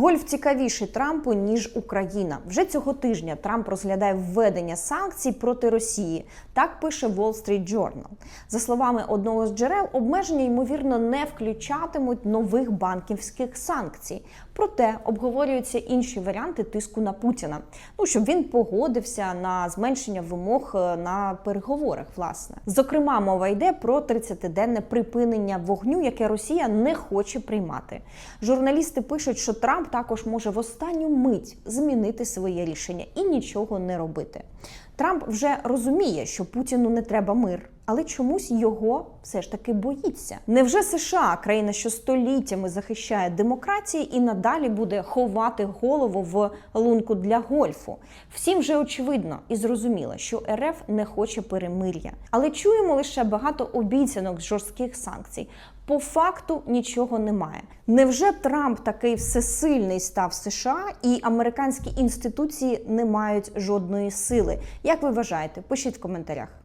Гольф цікавіший Трампу ніж Україна. Вже цього тижня Трамп розглядає введення санкцій проти Росії. Так пише Wall Street Journal. За словами одного з джерел, обмеження ймовірно не включатимуть нових банківських санкцій. Проте обговорюються інші варіанти тиску на Путіна. Ну щоб він погодився на зменшення вимог е, на переговорах. Власне, зокрема, мова йде про 30-денне припинення вогню, яке Росія не хоче приймати. Журналісти пишуть, що Трамп також може в останню мить змінити своє рішення і нічого не робити. Трамп вже розуміє, що Путіну не треба мир, але чомусь його все ж таки боїться. Невже США, країна, що століттями захищає демократії, і надалі буде ховати голову в лунку для гольфу? Всім вже очевидно і зрозуміло, що РФ не хоче перемир'я, але чуємо лише багато обіцянок жорстких санкцій. По факту нічого немає. Невже Трамп такий всесильний став США і американські інституції не мають жодної сили? Як ви вважаєте? Пишіть в коментарях.